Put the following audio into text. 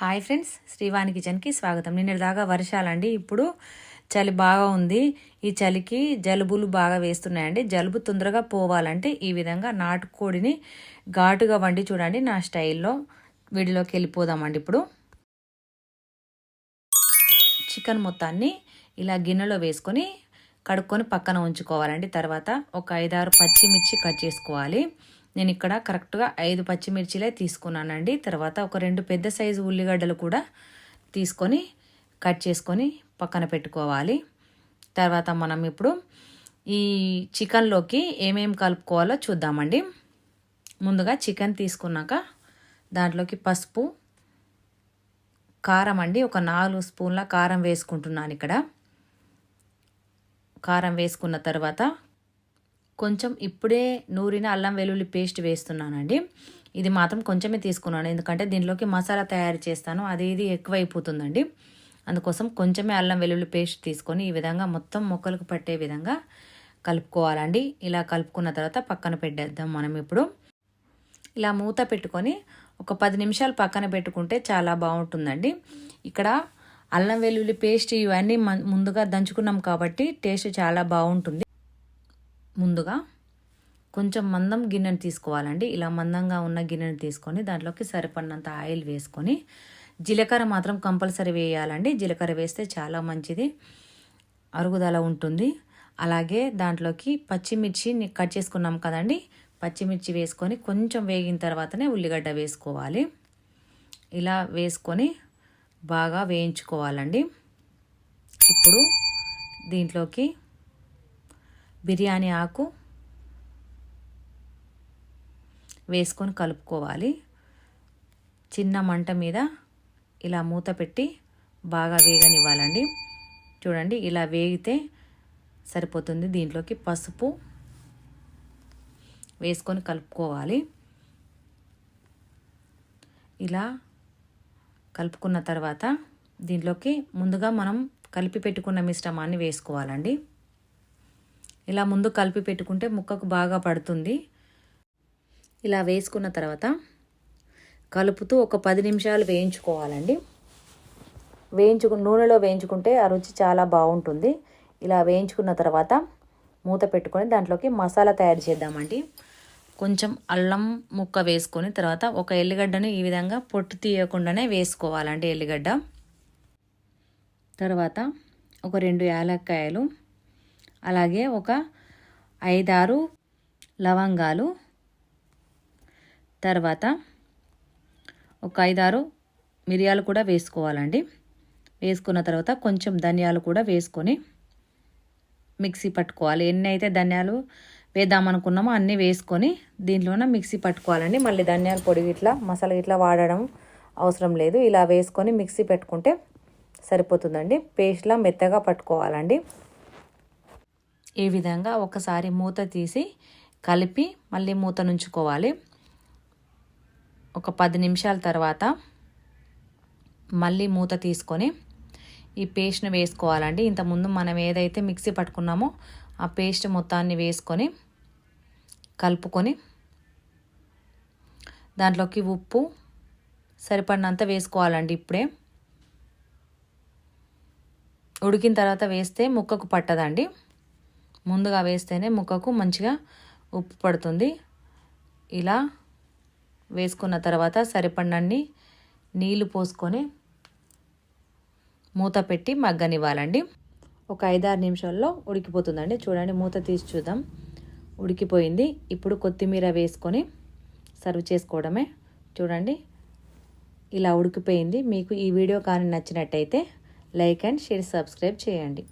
Hi friends Srivani కిచెన్కి స్వాగతం. నిన్నటిదాకా వర్షాలండి ఇప్పుడు చలి బాగా ఉంది. ఈ చలికి జలుబులు బాగా వేస్తున్నాయండి. జలుబు తొందరగా పోవాలంటే ఈ విధంగా నాటుకోడిని ఘాటుగా వండి చూడండి నా స్టైల్లో వీడిలోకి వెళ్ళిపోదామండి ఇప్పుడు. చికెన్ మొత్తాన్ని ఇలా గిన్నెలో వేసుకొని కడుక్కొని పక్కన ఉంచుకోవాలండి. తర్వాత ఒక ఐదారు పచ్చిమిర్చి కట్ చేసుకోవాలి. నేను ఇక్కడ కరెక్ట్గా ఐదు పచ్చిమిర్చిలే తీసుకున్నానండి. తర్వాత ఒక రెండు పెద్ద సైజు ఉల్లిగడ్డలు కూడా తీసుకొని కట్ చేసుకొని పక్కన పెట్టుకోవాలి. తర్వాత మనం ఇప్పుడు ఈ చికెన్లోకి ఏమేమి కలుపుకోవాలో చూద్దామండి. ముందుగా చికెన్ తీసుకున్నాక దాంట్లోకి పసుపు కారం అండి. ఒక నాలుగు స్పూన్ల కారం వేసుకుంటున్నాను ఇక్కడ కారం వేసుకున్న తర్వాత కొంచెం ఇప్పుడే నూరిన అల్లం వెల్లుల్లి పేస్ట్ వేస్తున్నానండి. ఇది మాత్రం కొంచెమే తీసుకున్నాను. ఎందుకంటే దీనిలోకి మసాలా తయారు చేస్తాను. అది ఇది ఎక్కువైపోతుందండి. అందుకోసం కొంచెమే అల్లం వెల్లుల్లి పేస్ట్ తీసుకొని ఈ విధంగా మొత్తం మొక్కలకు పట్టే విధంగా కలుపుకోవాలండి. ఇలా కలుపుకున్న తర్వాత పక్కన పెట్టేద్దాం మనం ఇప్పుడు. ఇలా మూత పెట్టుకొని ఒక పది నిమిషాలు పక్కన పెట్టుకుంటే చాలా బాగుంటుందండి. ఇక్కడ అల్లం వెల్లుల్లి పేస్ట్ ఇవన్నీ ముందుగా దంచుకున్నాం కాబట్టి టేస్ట్ చాలా బాగుంటుంది. ముందుగా కొంచెం మందం గిన్నెను తీసుకోవాలండి. ఇలా మందంగా ఉన్న గిన్నెను తీసుకొని దాంట్లోకి సరిపడినంత ఆయిల్ వేసుకొని జీలకర్ర మాత్రం కంపల్సరీ వేయాలండి. జీలకర్ర వేస్తే చాలా మంచిది. అరుగుదల ఉంటుంది. అలాగే దాంట్లోకి పచ్చిమిర్చి కట్ చేసుకున్నాం కదండి. పచ్చిమిర్చి వేసుకొని కొంచెం వేగిన తర్వాతనే ఉల్లిగడ్డ వేసుకోవాలి. ఇలా వేసుకొని బాగా వేయించుకోవాలండి. ఇప్పుడు దీంట్లోకి బిర్యానీ ఆకు వేసుకొని కలుపుకోవాలి. చిన్న మంట మీద ఇలా మూత పెట్టి బాగా వేగనివ్వాలండి. చూడండి ఇలా వేగితే సరిపోతుంది. దీంట్లోకి పసుపు వేసుకొని కలుపుకోవాలి. ఇలా కలుపుకున్న తర్వాత దీంట్లోకి ముందుగా మనం కలిపి పెట్టుకున్న మిశ్రమాన్ని వేసుకోవాలండి. ఇలా ముందు కలిపి పెట్టుకుంటే ముక్కకు బాగా పడుతుంది. ఇలా వేసుకున్న తర్వాత కలుపుతూ ఒక పది నిమిషాలు వేయించుకోవాలండి. వేయించుకు నూనెలో వేయించుకుంటే ఆ రుచి చాలా బాగుంటుంది. ఇలా వేయించుకున్న తర్వాత మూత పెట్టుకొని దాంట్లోకి మసాలా తయారు చేద్దామండి. కొంచెం అల్లం ముక్క వేసుకొని తర్వాత ఒక ఎల్లిగడ్డను ఈ విధంగా పొట్టు తీయకుండానే వేసుకోవాలండి ఎల్లిగడ్డ. తర్వాత ఒక రెండు యాలక్కాయలు అలాగే ఒక ఐదారు లవంగాలు. తర్వాత ఒక ఐదారు మిరియాలు కూడా వేసుకోవాలండి. వేసుకున్న తర్వాత కొంచెం ధనియాలు కూడా వేసుకొని మిక్సీ పట్టుకోవాలి. ఎన్ని అయితే ధనియాలు వేద్దామనుకున్నామో అన్నీ వేసుకొని దీంట్లోనే మిక్సీ పట్టుకోవాలండి. మళ్ళీ ధనియాల పొడి ఇట్లా మసాలా ఇట్లా వాడడం అవసరం లేదు. ఇలా వేసుకొని మిక్సీ పెట్టుకుంటే సరిపోతుందండి. పేస్ట్లా మెత్తగా పట్టుకోవాలండి. ఈ విధంగా ఒకసారి మూత తీసి కలిపి మళ్ళీ మూత నుంచుకోవాలి. ఒక పది నిమిషాల తర్వాత మళ్ళీ మూత తీసుకొని ఈ పేస్ట్ని వేసుకోవాలండి. ఇంతకుముందు మనం ఏదైతే మిక్సీ పట్టుకున్నామో ఆ పేస్ట్ మొత్తాన్ని వేసుకొని కలుపుకొని దాంట్లోకి ఉప్పు సరిపడినంత వేసుకోవాలండి ఇప్పుడే. ఉడికిన తర్వాత వేస్తే ముక్కకు పట్టదండి. ముందుగా వేస్తేనే ముక్కకు మంచిగా ఉప్పు పడుతుంది. ఇలా వేసుకున్న తర్వాత సరిపడినన్ని నీళ్ళు పోసుకొని మూత పెట్టి మగ్గనివ్వాలండి. ఒక ఐదారు నిమిషాల్లో ఉడికిపోతుందండి. చూడండి మూత తీసి చూద్దాం. ఉడికిపోయింది. ఇప్పుడు కొత్తిమీర వేసుకొని సర్వ్ చేసుకోవడమే. చూడండి ఇలా ఉడికిపోయింది. మీకు ఈ వీడియో కానీ నచ్చినట్టయితే లైక్ అండ్ షేర్ సబ్స్క్రైబ్ చేయండి.